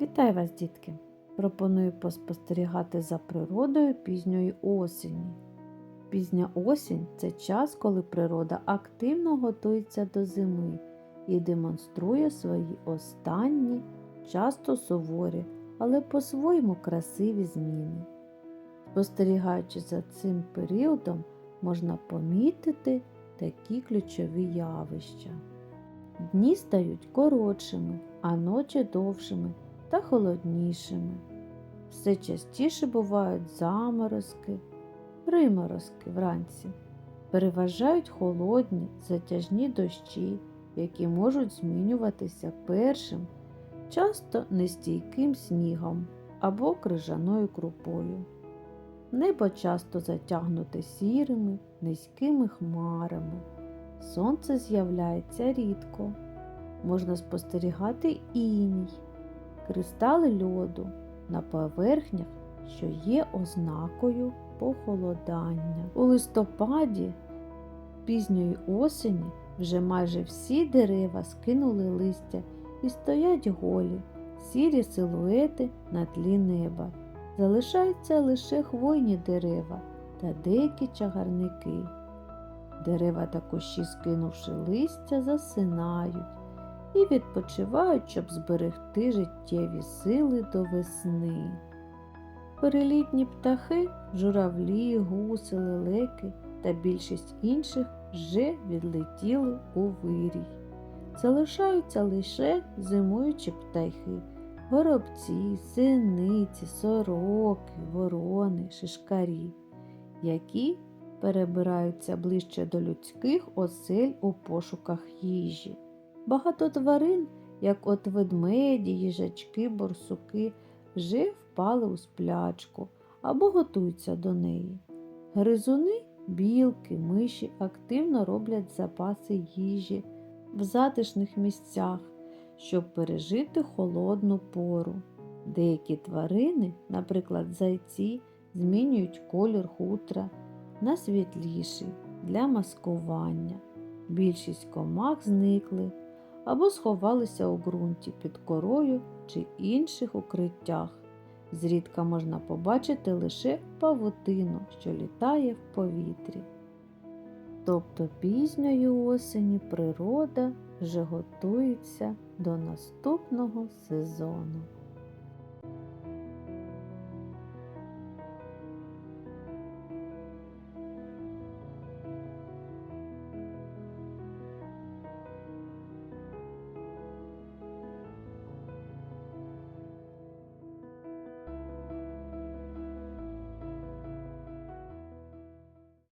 Вітаю вас, дітки! Пропоную поспостерігати за природою пізньої осені. Пізня осінь це час, коли природа активно готується до зими і демонструє свої останні, часто суворі, але по-своєму красиві зміни. Спостерігаючи за цим періодом, можна помітити такі ключові явища. Дні стають коротшими, а ночі довшими та холоднішими. Все частіше бувають заморозки, приморозки вранці. Переважають холодні, затяжні дощі, які можуть змінюватися першим, часто нестійким снігом або крижаною крупою. Небо часто затягнуте сірими, низькими хмарами. Сонце з'являється рідко. Можна спостерігати іній, кристали льоду на поверхнях, що є ознакою похолодання. У листопаді пізньої осені вже майже всі дерева скинули листя і стоять голі, сірі силуети на тлі неба. Залишаються лише хвойні дерева та деякі чагарники. Дерева та кущі, скинувши листя, засинають і відпочивають, щоб зберегти життєві сили до весни. Перелітні птахи, журавлі, гуси, лелеки та більшість інших вже відлетіли у вирій. Залишаються лише зимуючі птахи, горобці, синиці, сороки, ворони, шишкарі, які перебираються ближче до людських осель у пошуках їжі. Багато тварин, як от ведмеді, їжачки, борсуки, вже впали у сплячку або готуються до неї. Гризуни, білки, миші активно роблять запаси їжі в затишних місцях, щоб пережити холодну пору. Деякі тварини, наприклад, зайці, змінюють колір хутра на світліший для маскування. Більшість комах зникли або сховалися у ґрунті під корою чи інших укриттях. Зрідка можна побачити лише павутину, що літає в повітрі. Тобто пізньої осені природа вже готується до наступного сезону.